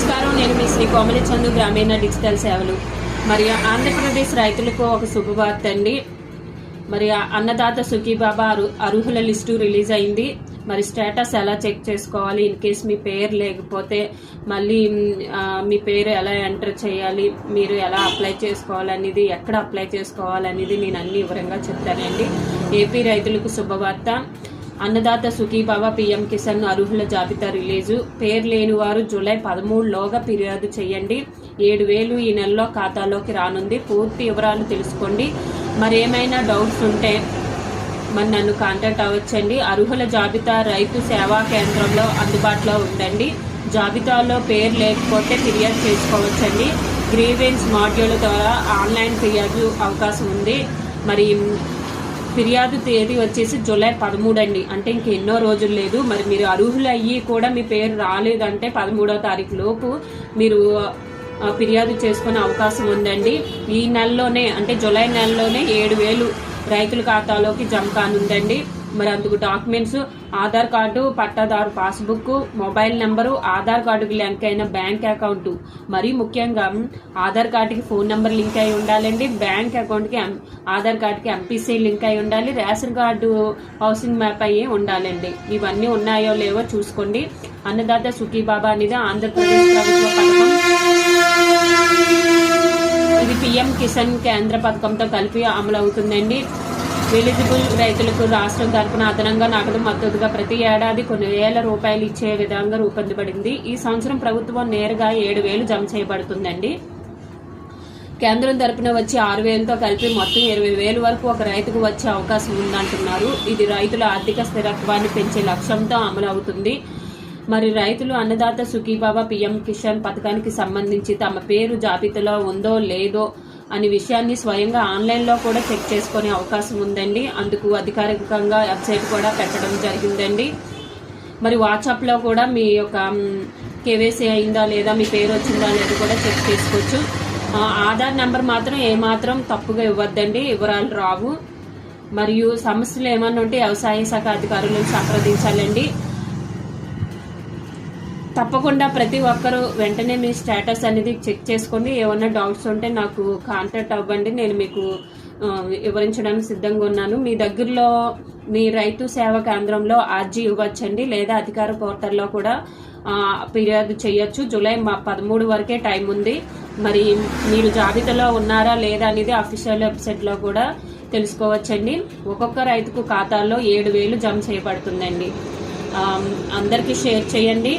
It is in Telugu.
నమస్కారం. నేను మీ శ్రీ కోమలి చందు గ్రామీణ డిజిటల్ సేవలు. మరి ఆంధ్రప్రదేశ్ రైతులకు ఒక శుభవార్త అండి. మరి అన్నదాత సుఖీబాబా అరు అర్హుల లిస్టు రిలీజ్ అయింది. మరి స్టేటస్ ఎలా చెక్ చేసుకోవాలి? ఇన్ కేస్ మీ పేరు లేకపోతే మళ్ళీ మీ పేరు ఎలా ఎంటర్ చేయాలి? మీరు ఎలా అప్లై చేసుకోవాలనేది ఎక్కడ అప్లై చేసుకోవాలనేది నేను అన్ని వివరంగా చెప్తానండి. ఏపీ రైతులకు శుభవార్త. అన్నదాత సుఖీభావ పీఎం కిసాన్ అర్హుల జాబితా రిలీజు. పేరు లేని వారు జూలై పదమూడులోగా ఫిర్యాదు చేయండి. ఏడు వేలు ఈ నెలలో ఖాతాలోకి రానుంది. పూర్తి వివరాలు తెలుసుకోండి. మరి ఏమైనా డౌట్స్ ఉంటే మరి నన్ను కాంటాక్ట్ అవ్వచ్చండి. అర్హుల జాబితా రైతు సేవా కేంద్రంలో అందుబాటులో ఉందండి. జాబితాలో పేరు లేకపోతే ఫిర్యాదు చేసుకోవచ్చండి. గ్రీవెన్స్ మాడ్యూల్ ద్వారా ఆన్లైన్ ఫిర్యాదు అవకాశం ఉంది. మరి ఫిర్యాదు తేదీ వచ్చేసి జూలై పదమూడు అండి అంటే ఇంకెన్నో రోజులు లేదు. మరి మీరు అర్హులు అయ్యి కూడా మీ పేరు రాలేదంటే పదమూడో తారీఖు లోపు మీరు ఫిర్యాదు చేసుకునే అవకాశం ఉందండి. ఈ నెలలోనే అంటే జూలై నెలలోనే ఏడు వేలు రైతుల ఖాతాలోకి జమ కానుందండి. మరి అందుకు డాక్యుమెంట్స్ ఆధార్ కార్డు పట్టాదారు పాస్బుక్ మొబైల్ నెంబరు ఆధార్ కార్డుకి లింక్ అయిన బ్యాంక్ అకౌంట్. మరీ ముఖ్యంగా ఆధార్ కార్డుకి ఫోన్ నెంబర్ లింక్ అయి ఉండాలండి. బ్యాంక్ అకౌంట్కి ఆధార్ కార్డుకి ఎంపీసీ లింక్ అయి ఉండాలి. రేషన్ కార్డు హౌసింగ్ మ్యాప్ అయ్యి ఉండాలండి. ఇవన్నీ ఉన్నాయో లేవో చూసుకోండి. అన్నదాత సుఖీబాబా అనేది ఆంధ్రప్రదేశ్ ప్రభుత్వ పథకం. ఇది పిఎం కిసాన్ కేంద్ర పథకంతో కలిపి అమలు అవుతుందండి ఎలిజిబుల్ రైతులకు రాష్ట్రం తరపున అదనంగా నగదు మద్దతుగా ప్రతి ఏడాది కొన్ని వేల రూపాయలు ఇచ్చే విధంగా రూపొందబడింది. ఈ సంవత్సరం ప్రభుత్వం నేరుగా ఏడు వేలు జమ చేయబడుతుందండి. కేంద్రం తరపున వచ్చి ఆరు వేలతో కలిపి మొత్తం ఇరవై వేలు వరకు ఒక రైతుకు వచ్చే అవకాశం ఉందంటున్నారు. ఇది రైతుల ఆర్థిక స్థిరత్వాన్ని పెంచే లక్ష్యంతో అమలు అవుతుంది మరి రైతులు అన్నదాత సుఖీబాబా పిఎం కిసాన్ పథకానికి సంబంధించి తమ పేరు జాబితాలో ఉందో లేదో అనే విషయాన్ని స్వయంగా ఆన్లైన్లో కూడా చెక్ చేసుకునే అవకాశం ఉందండి. అందుకు అధికారికంగా వెబ్సైట్ కూడా పెట్టడం జరిగిందండి. మరి వాట్సాప్లో కూడా మీ యొక్క కేవైసీ అయిందా లేదా మీ పేరు వచ్చిందా లేదా కూడా చెక్ చేసుకోవచ్చు. ఆధార్ నెంబర్ మాత్రం ఏమాత్రం తప్పుగా ఇవ్వద్దండి. వివరాలు రావు. మరియు సమస్యలు ఏమన్నా ఉంటే వ్యవసాయ శాఖ అధికారులను సంప్రదించాలండి. తప్పకుండా ప్రతి ఒక్కరూ వెంటనే మీ స్టేటస్ అనేది చెక్ చేసుకోండి ఏమన్నా డౌట్స్ ఉంటే నాకు కాంటాక్ట్ అవ్వండి. నేను మీకు వివరించడానికి సిద్ధంగా ఉన్నాను. మీ దగ్గరలో మీ రైతు సేవా కేంద్రంలో ఆర్జీ ఇవ్వచ్చండి. లేదా అధికార పోర్టల్లో కూడా ఫిర్యాదు చేయొచ్చు. జూలై మా పదమూడు వరకే టైం ఉంది. మరి మీరు జాబితాలో ఉన్నారా లేదా అనేది అఫీషియల్ వెబ్సైట్లో కూడా తెలుసుకోవచ్చండి. ఒక్కొక్క రైతుకు ఖాతాల్లో ఏడు వేలు జమ చేయబడుతుందండి. అందరికీ షేర్ చేయండి.